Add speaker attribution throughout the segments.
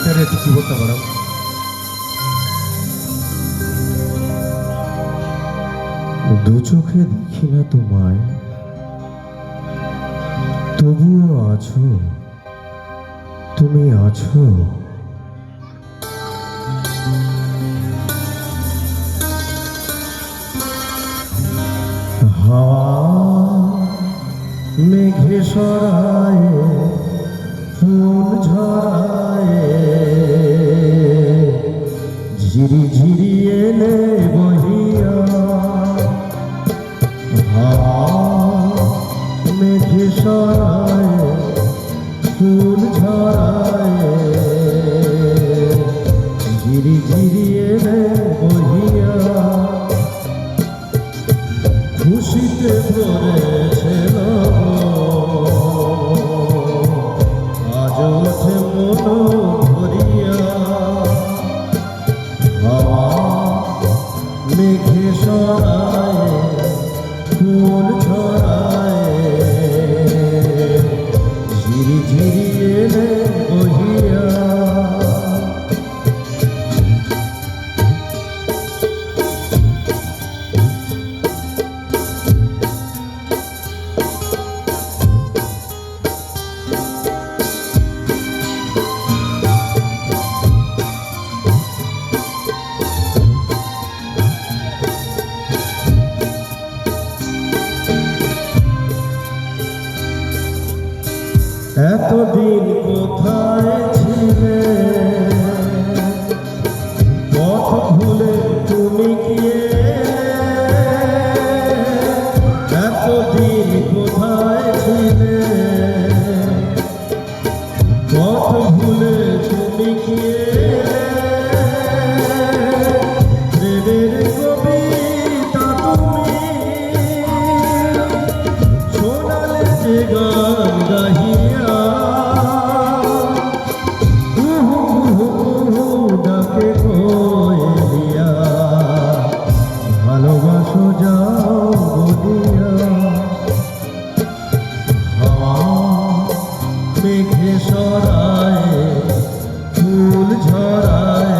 Speaker 1: এখানে কিছু করতে পারো? দু চোখে দেখি না তোমায়। তবুও আছো। তুমি আছো। হাওয়া মেঘে সরায় মন ঝরায় মেঘে সরায় ফুল ঝরায় ঝিরি ঝিরি এলে এতদিন কোথায় ছিলে? পথ ভুলে তুমি গিয়ে? এতদিন কোথায় ছিলে? পথ ভুলে তুমি গিয়ে? গান গাহিয়া মেঘে সরায় ফুল ঝরায়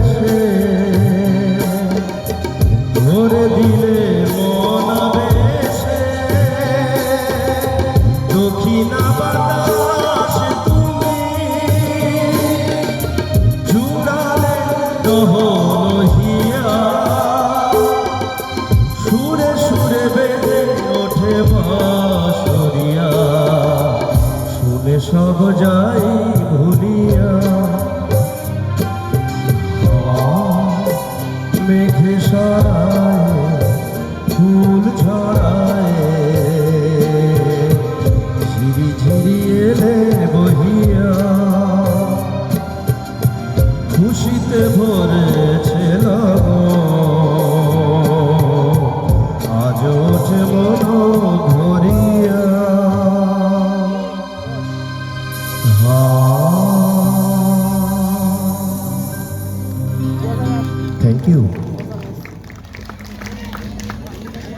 Speaker 1: বেছে ভরে দিলে মন দক্ষিণা বাতাস তুমি। জুড়ালে দহনহিয়া সুরে সুরে বেঁধে ওঠে বাঁশরিয়া শুনে সব যাই সরায় ফুল ছড়ায়। ঝিরি ঝিরি এলে বহিয়া, খুশিতে ভরেছে আজ যে মন ভরিয়া থ্যাংক ইউ